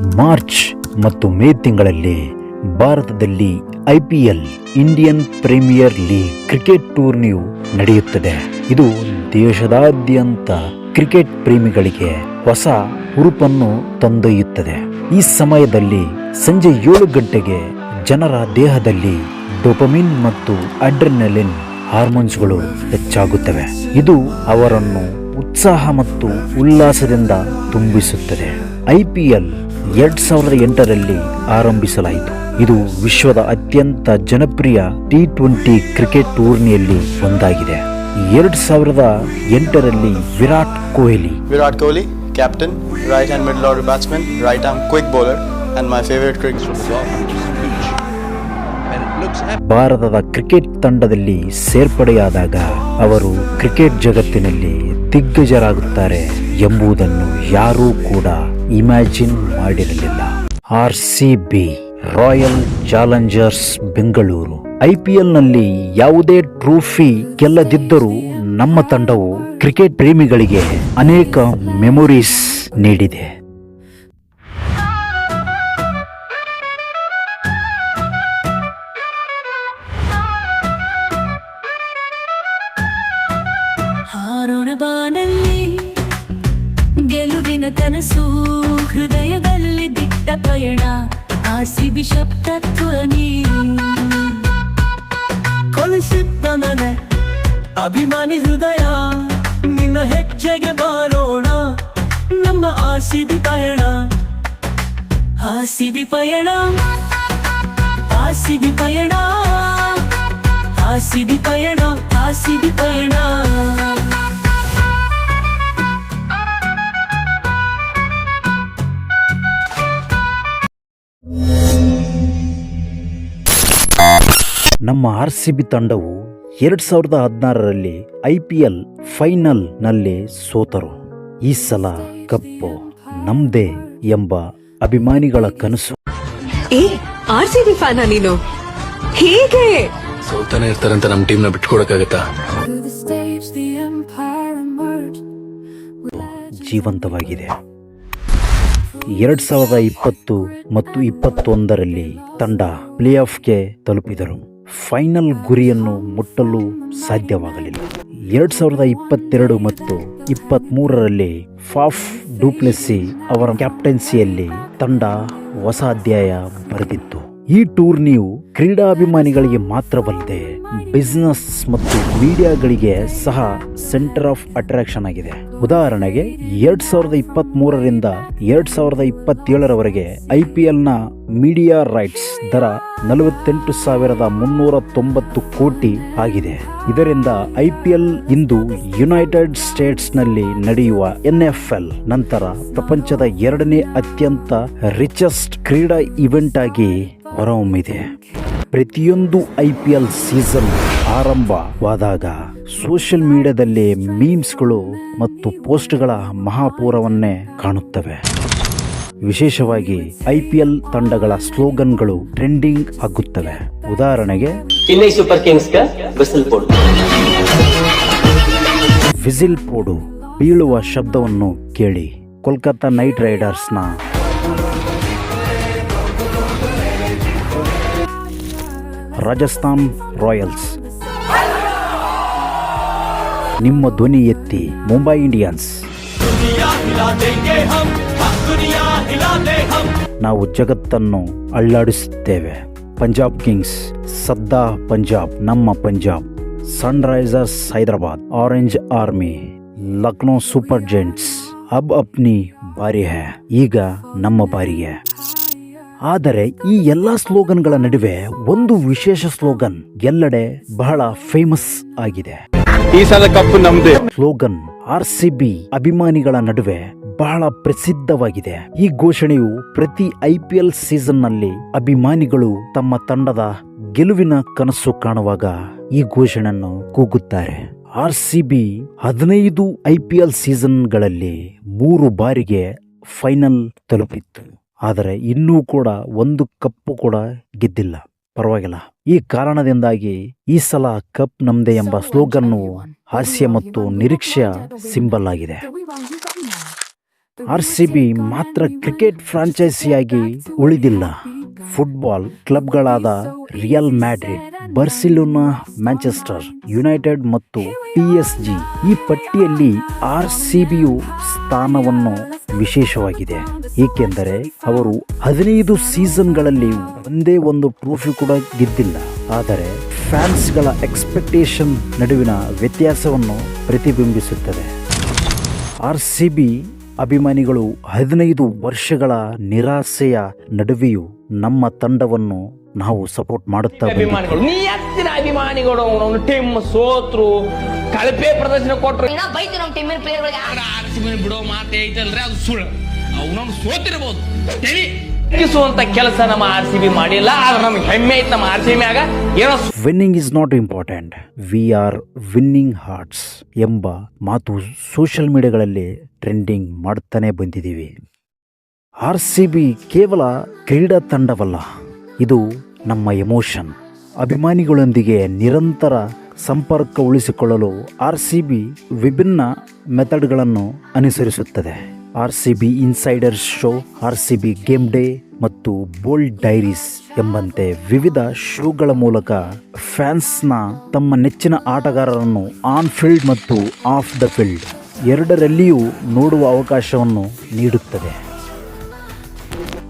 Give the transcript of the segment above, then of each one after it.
March ಮತ್ತು May ತಿಂಗಳಲ್ಲಿ ಭಾರತದಲ್ಲಿ IPL Indian premier league cricket ಟೂರ್ನಿಯು ನಡೆಯುತ್ತದೆ. ಇದು ದೇಶದಾದ್ಯಂತ ಕ್ರಿಕೆಟ್ ಪ್ರೇಮಿಗಳಿಗೆ ಹೊಸ ಹುರುಪನ್ನು ತಂದೊಯ್ಯುತ್ತದೆ. ಈ ಸಮಯದಲ್ಲಿ ಸಂಜೆ ಏಳು ಗಂಟೆಗೆ ಜನರ ದೇಹದಲ್ಲಿ ಡೊಪಮಿನ್ ಮತ್ತು ಅಡ್ರೆನಲಿನ್ ಹಾರ್ಮೋನ್ಸ್ಗಳು ಹೆಚ್ಚಾಗುತ್ತವೆ. ಇದು ಅವರನ್ನು ಉತ್ಸಾಹ ಮತ್ತು ಉಲ್ಲಾಸದಿಂದ ತುಂಬಿಸುತ್ತದೆ. ಐಪಿಎಲ್ ಎರಡ್ ಸಾವಿರದ ಎಂಟರಲ್ಲಿ ಆರಂಭಿಸಲಾಯಿತು. ಇದು ವಿಶ್ವದ ಅತ್ಯಂತ ಜನಪ್ರಿಯ ಟಿ ಟ್ವೆಂಟಿ ಕ್ರಿಕೆಟ್ ಟೂರ್ನಿಯಲ್ಲಿ ಒಂದಾಗಿದೆ. ಎರಡ್ ಸಾವಿರದ ಎಂಟರಲ್ಲಿ Virat Kohli. Virat Kohli captain right hand middle order batsman right arm quick bowler and my favourite cricket ಭಾರತದ ಕ್ರಿಕೆಟ್ ತಂಡದಲ್ಲಿ ಸೇರ್ಪಡೆಯಾದಾಗ ಅವರು ಕ್ರಿಕೆಟ್ ಜಗತ್ತಿನಲ್ಲಿ ದಿಗ್ಗಜರಾಗುತ್ತಾರೆ ಎಂಬುದನ್ನು ಯಾರೂ ಕೂಡ ಇಮ್ಯಾಜಿನ್ ಮಾಡಿರಲಿಲ್ಲ. R C B, royal challengers Bengaluru. ಐಪಿಎಲ್ನಲ್ಲಿ ಯಾವುದೇ ಟ್ರೋಫಿ ಗೆಲ್ಲದಿದ್ದರೂ ನಮ್ಮ ತಂಡವು ಕ್ರಿಕೆಟ್ ಪ್ರೇಮಿಗಳಿಗೆ ಅನೇಕ ಮೆಮೊರೀಸ್ ನೀಡಿದೆ. ಗೆಲುವಿನ ಕನಸು ಹೃದಯದಲ್ಲಿ ದಿಟ್ಟ ಪಯಣ ಆಸಿಬಿ ಶಬ್ದ ಧ್ವನಿ ಕೊಲಿಸಿದ್ದ ಮನೆ, ಅಭಿಮಾನಿ ಹೃದಯ, ನಿನ್ನ ಹೆಜ್ಜೆಗೆ ಬಾರೋಣ, ನಮ್ಮ ಆಸಿಬಿ ಪಯಣ. ಆಸಿಬಿ ಪಯಣ ಆಸಿಬಿ ಪಯಣ ಆಸಿಬಿ ಪಯಣ ಆಸಿಬಿ ಪಯಣ. ನಮ್ಮ ಆರ್ ಸಿ ಬಿ ತಂಡವು ಎರಡು ಸಾವಿರದ ಹದಿನಾರರಲ್ಲಿ ಐ ಪಿ ಎಲ್ ಫೈನಲ್ನಲ್ಲಿ ಸೋತರು. ಈ ಸಲ ಕಪ್ಪು ನಮ್ದೇ ಎಂಬ ಅಭಿಮಾನಿಗಳ ಕನಸು. ಏ ಆರ್ ಸಿ ಬಿ ಫ್ಯಾನ ನೀನು? ಹೇಗೆ? ಸೋತಾನೆ ಇರ್ತಾರಂತ ನಮ್ಮ ಟೀಮ್ನ ಬಿಟ್ಕೊಡಕ್ಕಾಗತ್ತಾ? ಜೀವಂತವಾಗಿದೆ. ಎರಡ್ ಸಾವಿರದ ಇಪ್ಪತ್ತು ಮತ್ತು ಇಪ್ಪತ್ತೊಂದರಲ್ಲಿ ತಂಡ ಪ್ಲೇ ಆಫ್ಗೆ ತಲುಪಿದರು. ಫೈನಲ್ ಗುರಿಯನ್ನು ಮುಟ್ಟಲು ಸಾಧ್ಯವಾಗಲಿಲ್ಲ. ಎರಡ್ ಸಾವಿರದ ಇಪ್ಪತ್ತೆರಡು ಮತ್ತು ಇಪ್ಪತ್ತ್ ಮೂರರಲ್ಲಿ ಫಾಫ್ ಡೂಪ್ಲೆಸ್ಸಿ ಅವರ ಕ್ಯಾಪ್ಟನ್ಸಿಯಲ್ಲಿ ತಂಡ ಹೊಸ ಅಧ್ಯಾಯ ಬರೆದಿತ್ತು. ಈ ಟೂರ್ನಿಯು ಕ್ರೀಡಾಭಿಮಾನಿಗಳಿಗೆ ಮಾತ್ರವಲ್ಲದೆ ಬಿಸ್ನೆಸ್ ಮತ್ತು ಮೀಡಿಯಾಗಳಿಗೆ ಸಹ ಸೆಂಟರ್ ಆಫ್ ಅಟ್ರಾಕ್ಷನ್ ಆಗಿದೆ. ಉದಾಹರಣೆಗೆ ಎರಡ್ ಸಾವಿರದ ಇಪ್ಪತ್ತ್ ಮೂರರಿಂದ ಎರಡ್ ಸಾವಿರದ ಇಪ್ಪತ್ತೇಳರವರೆಗೆ ಐ ಪಿ ಎಲ್ನ ಮೀಡಿಯಾ ರೈಟ್ಸ್ ದರ ನಲವತ್ತೆಂಟು ಸಾವಿರದ ಮುನ್ನೂರ ತೊಂಬತ್ತು ಕೋಟಿ ಆಗಿದೆ. ಇದರಿಂದ ಐ ಪಿ ಎಲ್ ಇಂದು ಯುನೈಟೆಡ್ ಸ್ಟೇಟ್ಸ್ನಲ್ಲಿ ನಡೆಯುವ ಎನ್ ಎಫ್ ಎಲ್ ನಂತರ ಪ್ರಪಂಚದ ಎರಡನೇ ಅತ್ಯಂತ ರಿಚೆಸ್ಟ್ ಕ್ರೀಡಾ ಇವೆಂಟ್ ಆಗಿ ಹೊರಹೊಮ್ಮಿದೆ. ಪ್ರತಿಯೊಂದು ಐ ಪಿ ಎಲ್ ಸೀಸನ್ ಆರಂಭವಾದಾಗ ಸೋಷಿಯಲ್ ಮೀಡಿಯಾದಲ್ಲಿ ಮೀಮ್ಸ್ಗಳು ಮತ್ತು ಪೋಸ್ಟ್ಗಳ ಮಹಾಪೂರವನ್ನೇ ಕಾಣುತ್ತವೆ. ವಿಶೇಷವಾಗಿ ಐ ಪಿ ಎಲ್ ತಂಡಗಳ ಸ್ಲೋಗನ್ಗಳು ಟ್ರೆಂಡಿಂಗ್ ಆಗುತ್ತವೆ. ಉದಾಹರಣೆಗೆ ಚೆನ್ನೈ ಸೂಪರ್ ಕಿಂಗ್ಸ್ ವಿಸಿಲ್ ಪೋಡು ಪೋಡು ಬೀಳುವ ಶಬ್ದವನ್ನು ಕೇಳಿ. ಕೋಲ್ಕತ್ತಾ ನೈಟ್ ರೈಡರ್ಸ್ನ ರಾಜಸ್ಥಾನ್ ರಾಯಲ್ಸ್. ನಿಮ್ಮ ಧ್ವನಿ ಎತ್ತಿ ಮುಂಬೈ ಇಂಡಿಯನ್ಸ್. ನಾವು ಜಗತ್ತನ್ನು ಅಳ್ಳಾಡಿಸುತ್ತೇವೆ. ಪಂಜಾಬ್ ಕಿಂಗ್ಸ್, ಸದ್ದಾ ಪಂಜಾಬ್, ನಮ್ಮ Punjab. Sun risers Hyderabad, orange army, Lucknow super giants. ಅಬ್ ಅಪ್ನಿ ಬಾರಿ ಹೇ, ಈಗ ನಮ್ಮ ಬಾರಿಗೆ. ಆದರೆ ಈ ಎಲ್ಲ ಸ್ಲೋಗನ್ಗಳ ನಡುವೆ ಒಂದು ವಿಶೇಷ ಸ್ಲೋಗನ್ ಎಲ್ಲೆಡೆ ಬಹಳ ಫೇಮಸ್ ಆಗಿದೆ. ಈ ಸಲ ಕಪ್ಪು ನಮ್ದೇ. ಸ್ಲೋಗನ್ ಆರ್ ಸಿ ಬಿ ಅಭಿಮಾನಿಗಳ ನಡುವೆ ಬಹಳ ಪ್ರಸಿದ್ಧವಾಗಿದೆ. ಈ ಘೋಷಣೆಯು ಪ್ರತಿ ಐ ಪಿ ಎಲ್ ಸೀಸನ್ನಲ್ಲಿ ಅಭಿಮಾನಿಗಳು ತಮ್ಮ ತಂಡದ ಗೆಲುವಿನ ಕನಸು ಕಾಣುವಾಗ ಈ ಘೋಷಣೆಯನ್ನು ಕೂಗುತ್ತಾರೆ. ಆರ್ ಸಿ ಬಿ ಹದಿನೈದು ಐ ಪಿ ಎಲ್ ಸೀಸನ್ಗಳಲ್ಲಿ ಮೂರು ಬಾರಿಗೆ ಫೈನಲ್ ತಲುಪಿತ್ತು. ಆದರೆ ಇನ್ನೂ ಕೂಡ ಒಂದು ಕಪ್ಪು ಕೂಡ ಗೆದ್ದಿಲ್ಲ. ಪರವಾಗಿಲ್ಲ. ಈ ಕಾರಣದಿಂದಾಗಿ ಈ ಸಲ ಕಪ್ ನಮ್ದೆ ಎಂಬ ಸ್ಲೋಗನ್ ಹಾಸ್ಯ ಮತ್ತು ನಿರೀಕ್ಷೆಯ ಸಿಂಬಲ್ ಆಗಿದೆ. ಆರ್ ಸಿ ಬಿ ಮಾತ್ರ ಕ್ರಿಕೆಟ್ ಫ್ರಾಂಚೈಸಿಯಾಗಿ ಉಳಿದಿಲ್ಲ. Football ಕ್ಲಬ್ಗಳಾದ Real Madrid Barcelona Manchester United ಮತ್ತು ಪಿ ಎಸ್ ಜಿ ಈ ಪಟ್ಟಿಯಲ್ಲಿ ಆರ್ ಸಿ ಬಿಯು ಸ್ಥಾನವನ್ನು ವಿಶೇಷವಾಗಿದೆ. ಏಕೆಂದರೆ ಅವರು ಹದಿನೈದು ಸೀಸನ್ಗಳಲ್ಲಿ ಒಂದೇ ಒಂದು ಟ್ರೋಫಿ ಕೂಡ ಗೆದ್ದಿಲ್ಲ. ಆದರೆ ಫ್ಯಾನ್ಸ್ಗಳ ಎಕ್ಸ್ಪೆಕ್ಟೇಷನ್ ನಡುವಿನ ವ್ಯತ್ಯಾಸವನ್ನು ಪ್ರತಿಬಿಂಬಿಸುತ್ತದೆ. ಆರ್ ಸಿ ಬಿ ಅಭಿಮಾನಿಗಳು ಹದಿನೈದು ವರ್ಷಗಳ ನಿರಾಸೆಯ ನಡುವೆಯೂ ನಮ್ಮ ತಂಡವನ್ನು ನಾವು ಸಪೋರ್ಟ್ ಮಾಡುತ್ತಾ. ಅಭಿಮಾನಿಗಳು ನೀ ಎತ್ತಿನ ಅಭಿಮಾನಿಗಳು ಅವನವನು ಟೀಮ್ ಸೋತ್ರು ಕಳಪೆ ಪ್ರದರ್ಶನ ಕೊಟ್ರು. ಬೈತು ನಮ್ಮ ಟೀಮಿನ ಪ್ಲೇಯರ್ಗಳಿಗೆ ಬಿಡೋ ಮಾತೇ ಐತಲ್ರಿ ಅದು ಸುಳ್ಳು. ಅವನವ್ನು ಸೋತಿರ್ಬೋದು. ತಲಿ ಕಿಸುವಂತ ಕೆಲಸ ನಮ್ಮ ಆರ್ ಸಿ ಬಿ ಮಾಡಿಲ್ಲ, ಆದ್ರೆ ನಮ್ಗೆ ಹೆಮ್ಮೆ ಐತೆ ನಮ್ಮ ಆರ್ ಸಿ ಮ್ಯಾಗ. ಏನೋ winning is not important we are winning hearts ಎಂಬ ಮಾತು ಸೋಷಿಯಲ್ ಮೀಡಿಯಾಗಳಲ್ಲಿ ಟ್ರೆಂಡಿಂಗ್ ಮಾಡ್ತಾನೆ ಬಂದಿದ್ದೀವಿ. ಆರ್ ಸಿ ಬಿ ಕೇವಲ ಕ್ರೀಡಾ ತಂಡವಲ್ಲ, ಇದು ನಮ್ಮ ಎಮೋಷನ್ ಅಭಿಮಾನಿಗಳೊಂದಿಗೆ ನಿರಂತರ ಸಂಪರ್ಕ ಉಳಿಸಿಕೊಳ್ಳಲು ಆರ್ ಸಿ ಬಿ ವಿಭಿನ್ನ ಮೆಥಡ್ಗಳನ್ನು ಅನುಸರಿಸುತ್ತದೆ. R C B insider show R C B game day ಮತ್ತು ಬೋಲ್ಡ್ ಡೈರೀಸ್ ಎಂಬಂತೆ ವಿವಿಧ ಶೋಗಳ ಮೂಲಕ ಫ್ಯಾನ್ಸ್ನ ತಮ್ಮ ನೆಚ್ಚಿನ ಆಟಗಾರರನ್ನು ಆನ್ ಫೀಲ್ಡ್ ಮತ್ತು ಆಫ್ ದ ಫೀಲ್ಡ್ ಎರಡರಲ್ಲಿಯೂ ನೋಡುವ ಅವಕಾಶವನ್ನು ನೀಡುತ್ತದೆ.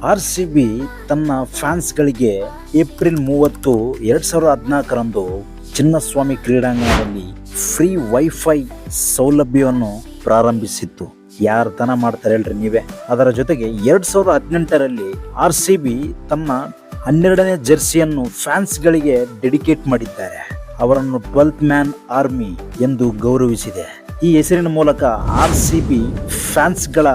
ಆರ್ ಸಿ ಬಿ ತನ್ನ ಫ್ಯಾನ್ಸ್ಗಳಿಗೆ ಏಪ್ರಿಲ್ ಮೂವತ್ತು ಎರಡು ಸಾವಿರದ ಹದಿನಾಲ್ಕರಂದು ಚಿನ್ನಸ್ವಾಮಿ ಕ್ರೀಡಾಂಗಣದಲ್ಲಿ ಫ್ರೀ ವೈಫೈ ಸೌಲಭ್ಯವನ್ನು ಪ್ರಾರಂಭಿಸಿತ್ತು. ಯಾರು ತನ ಮಾಡ್ತಾರೆ ಹೇಳ್ರಿ ನೀವೇ. ಅದರ ಜೊತೆಗೆ ಎರಡ್ ಸಾವಿರದ ಹದಿನೆಂಟರಲ್ಲಿ ಆರ್ ಸಿ ಬಿ ತನ್ನ ಹನ್ನೆರಡನೇ ಜೆರ್ಸಿಯನ್ನು ಫ್ಯಾನ್ಸ್ಗಳಿಗೆ ಡೆಡಿಕೇಟ್ ಮಾಡಿದ್ದಾರೆ. ಅವರನ್ನು ಟ್ವೆಲ್ತ್ ಮ್ಯಾನ್ ಆರ್ಮಿ ಎಂದು ಗೌರವಿಸಿದೆ. ಈ ಹೆಸರಿನ ಮೂಲಕ ಆರ್ ಸಿ ಬಿ ಫ್ಯಾನ್ಸ್ಗಳ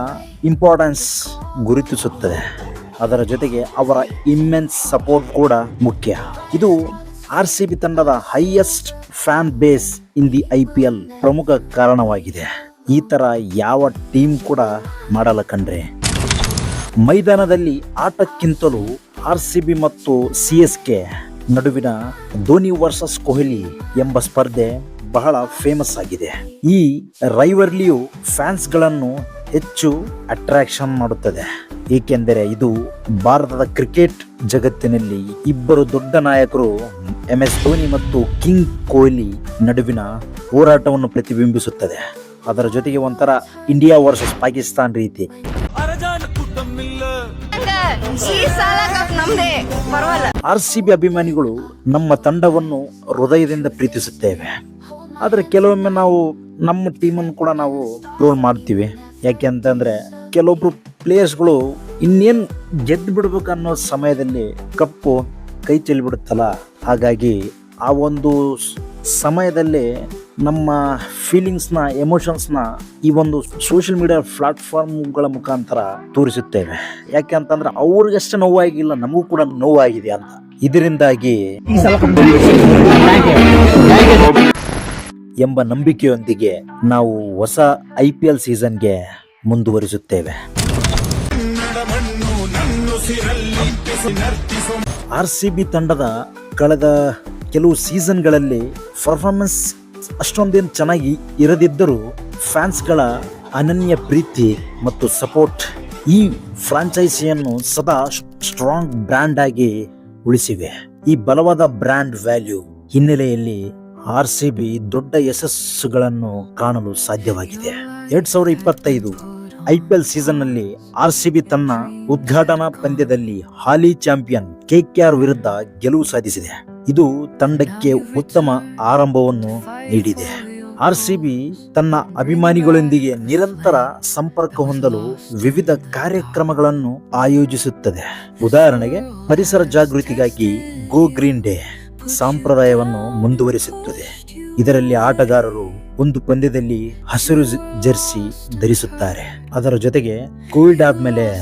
ಇಂಪಾರ್ಟೆನ್ಸ್ ಗುರುತಿಸುತ್ತದೆ. ಅದರ ಜೊತೆಗೆ ಅವರ ಇಮ್ಮೆನ್ಸ್ ಸಪೋರ್ಟ್ ಕೂಡ ಮುಖ್ಯ. ಇದು ಆರ್ ಸಿ ಬಿ ತಂಡದ highest fan base in the I P L ಪ್ರಮುಖ ಕಾರಣವಾಗಿದೆ. ಈ ಥರ ಯಾವ ಟೀಮ್ ಕೂಡ ಮಾಡಲ್ಲ ಕಂಡ್ರೆ ಮೈದಾನದಲ್ಲಿ ಆಟಕ್ಕಿಂತಲೂ ಆರ್ ಸಿ ಬಿ ಮತ್ತು ಸಿ ಎಸ್ ಕೆ ನಡುವಿನ ಧೋನಿ ವರ್ಸಸ್ ಕೊಹ್ಲಿ ಎಂಬ ಸ್ಪರ್ಧೆ ಬಹಳ ಫೇಮಸ್ ಆಗಿದೆ. ಈ ರೈವರ್ಲಿಯು ಫ್ಯಾನ್ಸ್ಗಳನ್ನು ಹೆಚ್ಚು ಅಟ್ರಾಕ್ಷನ್ ಮಾಡುತ್ತದೆ. ಏಕೆಂದರೆ ಇದು ಭಾರತದ ಕ್ರಿಕೆಟ್ ಜಗತ್ತಿನಲ್ಲಿ ಇಬ್ಬರು ದೊಡ್ಡ ನಾಯಕರು ಎಂ ಎಸ್ ಧೋನಿ ಮತ್ತು ಕಿಂಗ್ ಕೊಹ್ಲಿ ನಡುವಿನ ಹೋರಾಟವನ್ನು ಪ್ರತಿಬಿಂಬಿಸುತ್ತದೆ. ಅದರ ಜೊತೆಗೆ ಒಂಥರ ಇಂಡಿಯಾ ವರ್ಸಸ್ ಪಾಕಿಸ್ತಾನ್ ರೀತಿ. ಆರ್ ಸಿ ಬಿ ಅಭಿಮಾನಿಗಳು ನಮ್ಮ ತಂಡವನ್ನು ಹೃದಯದಿಂದ ಪ್ರೀತಿಸುತ್ತೇವೆ. ಆದರೆ ಕೆಲವೊಮ್ಮೆ ನಾವು ನಮ್ಮ ಟೀಮನ್ನು ಕೂಡ ನಾವು ಟ್ರೋಲ್ ಮಾಡ್ತೀವಿ. ಯಾಕೆ ಅಂತಂದರೆ ಕೆಲವೊಬ್ರು ಪ್ಲೇಯರ್ಸ್ಗಳು ಇನ್ನೇನು ಗೆದ್ದು ಬಿಡ್ಬೇಕು ಅನ್ನೋ ಸಮಯದಲ್ಲಿ ಕಪ್ಪು ಕೈ ಚೆಲ್ಲಿಬಿಡುತ್ತಲ್ಲ ಹಾಗಾಗಿ ಆ ಒಂದು ಸಮಯದಲ್ಲಿ ನಮ್ಮ ಫೀಲಿಂಗ್ಸ್ನ ಎಮೋಷನ್ಸ್ನ ಈ ಒಂದು ಸೋಷಿಯಲ್ ಮೀಡಿಯಾ ಪ್ಲಾಟ್ಫಾರ್ಮ್ಗಳ ಮುಖಾಂತರ ತೋರಿಸುತ್ತೇವೆ. ಯಾಕೆ ಅಂತಂದ್ರೆ ಅವ್ರಿಗಷ್ಟೇ ನೋವಾಗಿಲ್ಲ, ನಮಗೂ ಕೂಡ ನೋವಾಗಿದೆ ಅಂತ. ಇದರಿಂದಾಗಿ ಎಂಬ ನಂಬಿಕೆಯೊಂದಿಗೆ ನಾವು ಹೊಸ ಐ ಪಿ ಎಲ್ ಸೀಸನ್ಗೆ ಮುಂದುವರಿಸುತ್ತೇವೆ. ಆರ್ ಸಿ ಬಿ ತಂಡದ ಕಳೆದ ಕೆಲವು ಸೀಸನ್ಗಳಲ್ಲಿ ಪರ್ಫಾರ್ಮೆನ್ಸ್ ಅಷ್ಟೊಂದೇನು ಚೆನ್ನಾಗಿ ಇರದಿದ್ದರೂ ಫ್ಯಾನ್ಸ್ಗಳ ಅನನ್ಯ ಪ್ರೀತಿ ಮತ್ತು ಸಪೋರ್ಟ್ ಈ ಫ್ರಾಂಚೈಸಿಯನ್ನು ಸದಾ ಸ್ಟ್ರಾಂಗ್ ಬ್ರ್ಯಾಂಡ್ ಆಗಿ ಉಳಿಸಿವೆ. ಈ ಬಲವಾದ ಬ್ರ್ಯಾಂಡ್ ವ್ಯಾಲ್ಯೂ ಹಿನ್ನೆಲೆಯಲ್ಲಿ ಆರ್ ಸಿ ಬಿ ದೊಡ್ಡ ಯಶಸ್ಸುಗಳನ್ನು ಕಾಣಲು ಸಾಧ್ಯವಾಗಿದೆ. ಎರಡ್ ಸಾವಿರದ ಇಪ್ಪತ್ತೈದು ಐ ಪಿ ಎಲ್ ಸೀಸನ್ನಲ್ಲಿ ಆರ್ ಸಿ ಬಿ ತನ್ನ ಉದ್ಘಾಟನಾ ಪಂದ್ಯದಲ್ಲಿ ಹಾಲಿ ಚಾಂಪಿಯನ್ ಕೆಕೆಆರ್ ವಿರುದ್ಧ ಗೆಲುವು ಸಾಧಿಸಿದೆ. ಇದು ತಂಡಕ್ಕೆ ಉತ್ತಮ ಆರಂಭವನ್ನು ನೀಡಿದೆ. ಆರ್ ಸಿ ಬಿ ತನ್ನ ಅಭಿಮಾನಿಗಳೊಂದಿಗೆ ನಿರಂತರ ಸಂಪರ್ಕ ಹೊಂದಲು ವಿವಿಧ ಕಾರ್ಯಕ್ರಮಗಳನ್ನು ಆಯೋಜಿಸುತ್ತದೆ. ಉದಾಹರಣೆಗೆ, ಪರಿಸರ ಜಾಗೃತಿಗಾಗಿ ಗೋ ಗ್ರೀನ್ ಡೇ ಸಂಪ್ರದಾಯವನ್ನು ಮುಂದುವರಿಸುತ್ತದೆ. ಇದರಲ್ಲಿ ಆಟಗಾರರು ಒಂದು ಪಂದ್ಯದಲ್ಲಿ ಹಸಿರು ಜೆರ್ಸಿ ಧರಿಸುತ್ತಾರೆ. ಅದರ ಜೊತೆಗೆ ಕೋವಿಡ್ ಆದ್ಮೇಲೆ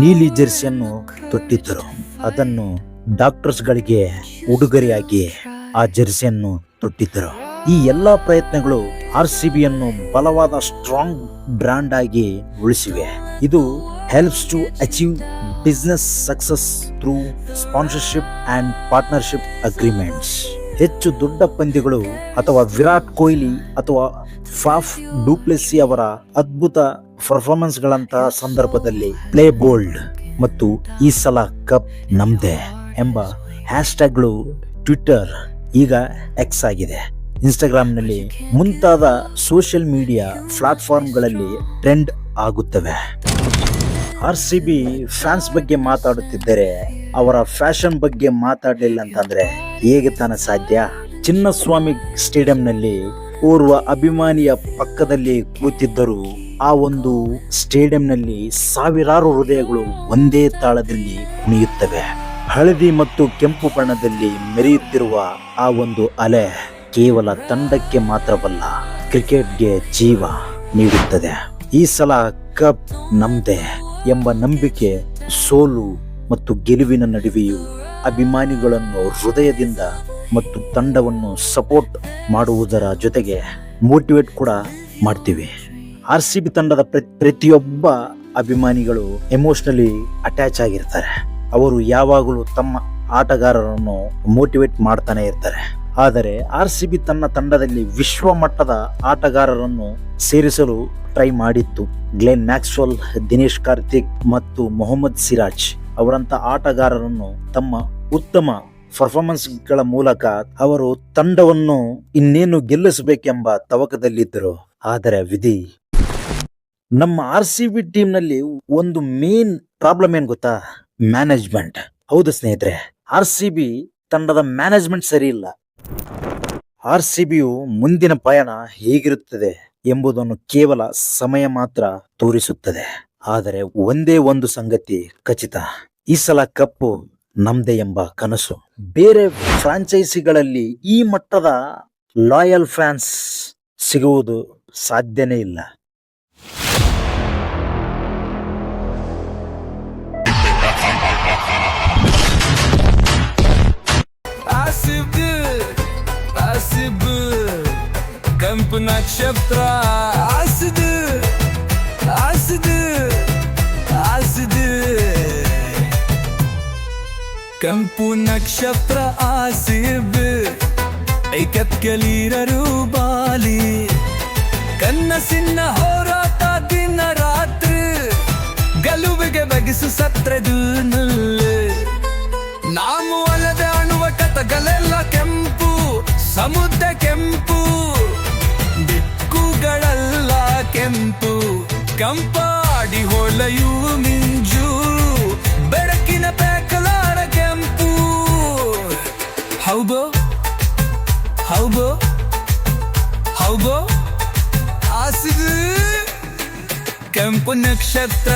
ನೀಲಿ ಜೆರ್ಸಿಯನ್ನು ತೊಟ್ಟಿದ್ದರು. ಅದನ್ನು ಡಾಕ್ಟರ್ಸ್ಗಳಿಗೆ ಉಡುಗೊರೆಯಾಗಿ ಆ ಜೆರ್ಸಿಯನ್ನು ತೊಟ್ಟಿದ್ದರು. ಈ ಎಲ್ಲಾ ಪ್ರಯತ್ನಗಳು ಆರ್ ಸಿ ಬಿಯನ್ನು ಬಲವಾದ ಸ್ಟ್ರಾಂಗ್ ಬ್ರ್ಯಾಂಡ್ ಆಗಿ ಉಳಿಸಿವೆ. ಇದು helps to achieve business success through sponsorship and partnership agreements. ಹೆಚ್ಚು ದೊಡ್ಡ ಪಂದ್ಯಗಳು ಅಥವಾ ವಿರಾಟ್ ಕೊಹ್ಲಿ ಅಥವಾ ಫಾಫ್ ಡೂಪ್ಲೆಸಿ ಅವರ ಅದ್ಭುತ ಪರ್ಫಾರ್ಮೆನ್ಸ್ಗಳಂತಹ ಸಂದರ್ಭದಲ್ಲಿ ಪ್ಲೇ ಬೋಲ್ಡ್ ಮತ್ತು ಈ ಸಲ ಕಪ್ ನಮ್ದೆ. ಎಂಬ ಹ್ಯಾಶ್ಟ್ಯಾಗ್ಗಳು ಟ್ವಿಟ್ಟರ್ ಈಗ ಎಕ್ಸ್ ಆಗಿದೆ. ಇನ್ಸ್ಟಾಗ್ರಾಮ್ನಲ್ಲಿ ಮುಂತಾದ ಸೋಷಿಯಲ್ ಮೀಡಿಯಾ ಪ್ಲಾಟ್ಫಾರ್ಮ್ಗಳಲ್ಲಿ ಟ್ರೆಂಡ್ ಆಗುತ್ತವೆ. ಆರ್ ಸಿ ಬಿ ಫ್ಯಾನ್ಸ್ ಬಗ್ಗೆ ಮಾತಾಡುತ್ತಿದ್ದರೆ ಅವರ ಫ್ಯಾಷನ್ ಬಗ್ಗೆ ಮಾತಾಡಲಿಲ್ಲ ಅಂತಂದ್ರೆ ಹೇಗೆ ತಾನೇ ಸಾಧ್ಯ? ಚಿನ್ನಸ್ವಾಮಿ ಸ್ಟೇಡಿಯಂನಲ್ಲಿ ಓರ್ವ ಅಭಿಮಾನಿಯ ಪಕ್ಕದಲ್ಲಿ ಕೂತಿದ್ದರು ಆ ಒಂದು ಸ್ಟೇಡಿಯಂನಲ್ಲಿ ಸಾವಿರಾರು ಹೃದಯಗಳು ಒಂದೇ ತಾಳದಲ್ಲಿ ಕುಣಿಯುತ್ತವೆ. ಹಳದಿ ಮತ್ತು ಕೆಂಪು ಬಣ್ಣದಲ್ಲಿ ಮೆರೆಯುತ್ತಿರುವ ಆ ಒಂದು ಅಲೆ ಕೇವಲ ತಂಡಕ್ಕೆ ಮಾತ್ರವಲ್ಲ, ಕ್ರಿಕೆಟ್ಗೆ ಜೀವ ನೀಡುತ್ತದೆ. ಈ ಸಲ ಕಪ್ ನಮ್ದೆ ಎಂಬ ನಂಬಿಕೆ, ಸೋಲು ಮತ್ತು ಗೆಲುವಿನ ನಡುವೆಯೂ ಅಭಿಮಾನಿಗಳನ್ನು ಹೃದಯದಿಂದ ಮತ್ತು ತಂಡವನ್ನು ಸಪೋರ್ಟ್ ಮಾಡುವುದರ ಜೊತೆಗೆ ಮೋಟಿವೇಟ್ ಕೂಡ ಮಾಡ್ತೀವಿ. ಆರ್ ಸಿ ಬಿ ತಂಡದ ಪ್ರ- ಪ್ರತಿಯೊಬ್ಬ ಅಭಿಮಾನಿಗಳು ಎಮೋಷನಲಿ ಅಟ್ಯಾಚ್ ಆಗಿರ್ತಾರೆ. ಅವರು ಯಾವಾಗಲೂ ತಮ್ಮ ಆಟಗಾರರನ್ನು ಮೋಟಿವೇಟ್ ಮಾಡ್ತಾನೆ ಇರ್ತಾರೆ. ಆದರೆ ಆರ್ ಸಿ ಬಿ ತನ್ನ ತಂಡದಲ್ಲಿ ವಿಶ್ವ ಮಟ್ಟದ ಆಟಗಾರರನ್ನು ಸೇರಿಸಲು ಟ್ರೈ ಮಾಡಿತ್ತು. ಗ್ಲೆನ್ ಮ್ಯಾಕ್ಸ್ವೆಲ್, ದಿನೇಶ್ ಕಾರ್ತಿಕ್ ಮತ್ತು ಮೊಹಮ್ಮದ್ ಸಿರಾಜ್ ಅವರಂತ ಆಟಗಾರರನ್ನು ತಮ್ಮ ಉತ್ತಮ ಪರ್ಫಾರ್ಮೆನ್ಸ್ಗಳ ಮೂಲಕ ಅವರು ತಂಡವನ್ನು ಇನ್ನೇನು ಗೆಲ್ಲಿಸಬೇಕೆಂಬ ತವಕದಲ್ಲಿದ್ದರು. ಆದರೆ ವಿಧಿ, ನಮ್ಮ ಆರ್ ಸಿ ಬಿ ಟೀಮ್ನಲ್ಲಿ ಒಂದು ಮೇನ್ ಪ್ರಾಬ್ಲಮ್ ಏನ್ ಗೊತ್ತಾ? ಮ್ಯಾನೇಜ್ಮೆಂಟ್ ಹೌದು ಸ್ನೇಹಿತರೆ ಆರ್ ಸಿ ಬಿ ತಂಡದ ಮ್ಯಾನೇಜ್ಮೆಂಟ್ ಸರಿ ಇಲ್ಲ. ಆರ್ ಸಿ ಬಿಯು ಮುಂದಿನ ಪಯಣ ಹೇಗಿರುತ್ತದೆ ಎಂಬುದನ್ನು ಕೇವಲ ಸಮಯ ಮಾತ್ರ ತೋರಿಸುತ್ತದೆ. ಆದರೆ ಒಂದೇ ಒಂದು ಸಂಗತಿ ಖಚಿತ. ಈ ಸಲ ಕಪ್ಪು ನಮ್ದೆ ಎಂಬ ಕನಸು. ಬೇರೆ ಫ್ರಾಂಚೈಸಿಗಳಲ್ಲಿ ಈ ಮಟ್ಟದ ಲಾಯಲ್ ಫ್ಯಾನ್ಸ್ ಸಿಗುವುದು ಸಾಧ್ಯನೇ ಇಲ್ಲ. ಕೆಂಪು ನಕ್ಷತ್ರ. ಆಸಿದ್ ಆಸಿದ್ ಆಸಿದ್ ಕೆಂಪು ನಕ್ಷತ್ರ ಆಸಿಬ್ ಐಕತ್ಕಲೀರರು ಬಾಲಿ. ಕನ್ನಸಿನ ಹೋರಾಟ ದಿನ ರಾತ್ರಿ ಗೆಲುವಿಗೆ ಬಗಿಸು ಸತ್ರೆದು ನಾವು ಅಲ್ಲದೆ ಅಣುವ ಕಥಗಳೆಲ್ಲ ಕೆಂಪು ಸಮುದ್ರ ಕೆಂಪು. ಕೆಂಪು ಕಂಪಾಡಿ ಹೊಳೆಯು ಮಿಂಜು ಬೆಳಕಿನ ಬೇಕಲಾರ ಕೆಂಪು. ಹೌಬೋ? ಹೌಬೋ? ಹೌಬೋ? ಆಸಿದು ಕೆಂಪು ನಕ್ಷತ್ರ.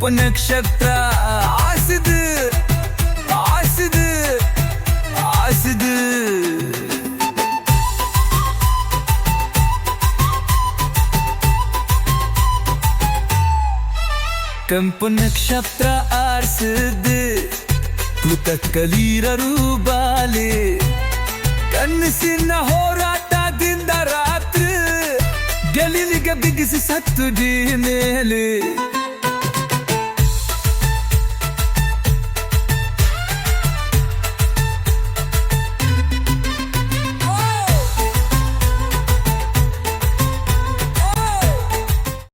ಕೆಂಪು ನಕ್ಷತ್ರ. ಆಸಿದು ಆಸಿದು ಆಸಿದು ಕೆಂಪು ನಕ್ಷತ್ರ ಆರಿಸಿದ್ದು ಕಲೀರರು ಬಾಲೆ ಕನಸಿನ ಹೋರಾಟದಿಂದ ರಾತ್ರಿ, ಗೆಲಿಲಿಗೆ ಬಿಗಿಸಿ ಸತ್ತು ಮೇಲೆ.